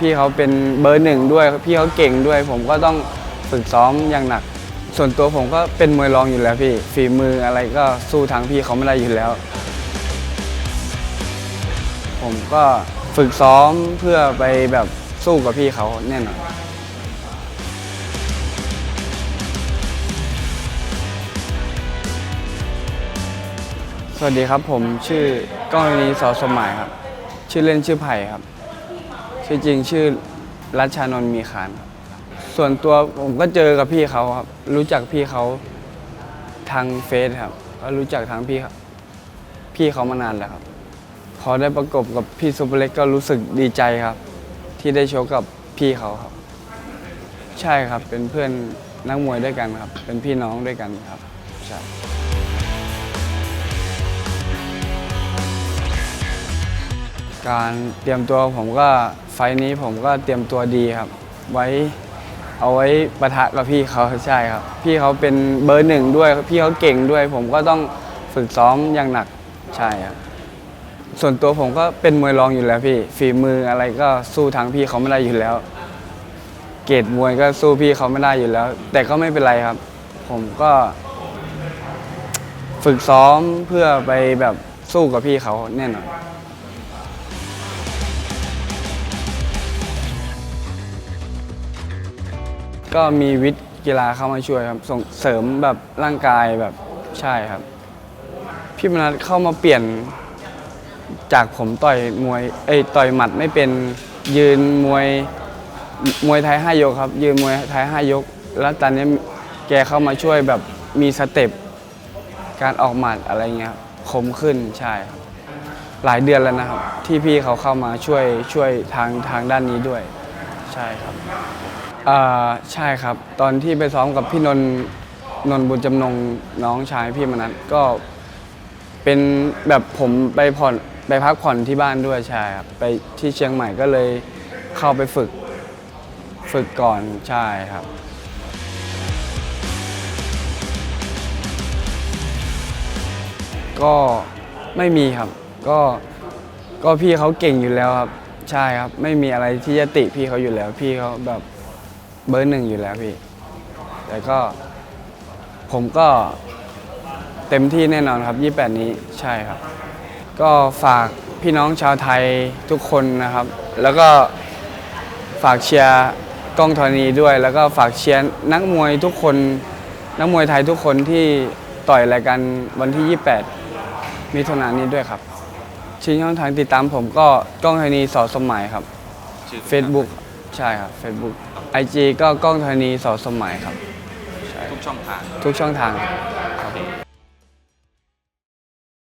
พี่เขาเป็นเบอร์หนึ่งด้วย พี่เขาเก่งด้วย ผมก็ต้องฝึกซ้อมอย่างหนัก ส่วนตัวผมก็เป็นมวยรองอยู่แล้วพี่ ฝีมืออะไรก็สู้ทางพี่เขาไม่ได้อยู่แล้ว ผมก็ฝึกซ้อมเพื่อไปแบบสู้กับพี่เขาแน่นอนสวัสดีครับผมชื่อก้องนีสอสมหมายครับ ชื่อเล่นชื่อไผ่ครับ ชื่อจริงชื่อรัชชานนท์มีขานครับส่วนตัวผมก็เจอกับพี่เขาครับ รู้จักพี่เขาทางเฟซครับก็รู้จักทางพี่ครับพี่เขามานานแล้วครับ พอได้ประกบกับพี่ซุปเปอร์เล็กก็รู้สึกดีใจครับ ที่ได้โชกกับพี่เขาครับ ใช่ครับเป็นเพื่อนนักมวยด้วยกันครับ เป็นพี่น้องด้วยกันครับใช่ การเตรียมตัวผมก็ไฟนี้ผมก็เตรียมตัวดีครับ ไว้เอาไว้ประทะกับพี่เขาใช่ครับ พี่เขาเป็นเบอร์หนึ่งด้วยพี่เขาเก่งด้วย ผมก็ต้องฝึกซ้อมอย่างหนักใช่ครับส่วนตัวผมก็เป็นมวยรองอยู่แล้วพี่ฝีมืออะไรก็สู้ทางพี่เขาไม่ได้อยู่แล้ว เกรดมวยก็สู้พี่เขาไม่ได้อยู่แล้ว แต่ก็ไม่เป็นไรครับ ผมก็ ฝึกซ้อมเพื่อไปแบบสู้กับพี่เขาแน่นอน ก็มีวิทย์กีฬาเข้ามาช่วยครับส่งเสริมแบบร่างกายแบบใช่ครับ พี่มนัสเข้ามาเปลี่ยนจากผมต่อยมวยเอ้ยต่อยหมัดไม่เป็นยืนมวยมวยไทยห้ายกครับ ยืนมวยไทยห้ายก แล้วตอนนี้แกเข้ามาช่วยแบบมีสเต็ปการออกหมัดอะไรเงี้ยครับคมขึ้นใช่ครับหลายเดือนแล้วนะครับ ที่พี่เขาเข้ามาช่วยช่วยทางทางด้านนี้ด้วย ใช่ครับ อ่าใช่ครับ ตอนที่ไปซ้อมกับพี่นนท์นนท์บุญจำนงน้องชายพี่มนัสก็เป็นแบบผมไปผ่อนไปพักผ่อนที่บ้านด้วยใช่ครับไปที่เชียงใหม่ก็เลยเข้าไปฝึกฝึกก่อนใช่ครับ ก็ไม่มีครับ ก็ก็พี่เขาเก่งอยู่แล้วครับ ใช่ครับ ไม่มีอะไรที่จะติพี่เขาอยู่แล้ว พี่เขาแบบ เบอร์หนึ่งอยู่แล้วพี่ แต่ก็ผมก็เต็มที่แน่นอนครับ28นี้ใช่ครับ ก็ฝากพี่น้องชาวไทยทุกคนนะครับ แล้วก็ฝากเชียร์กล้องธรณีด้วย แล้วก็ฝากเชียร์นักมวยทุกคน นักมวยไทยทุกคนที่ต่อยรายการวันที่ 28 มิถุนายนนี้ด้วยครับชี้ช่องทางติดตามผมก็กล้องธรณีสอสมหมายครับ ชื่อ Facebook ใช่ครับ Facebook IG ก็กล้องธรณีสอสมหมายครับ ทุกช่องทาง ทุกช่องทาง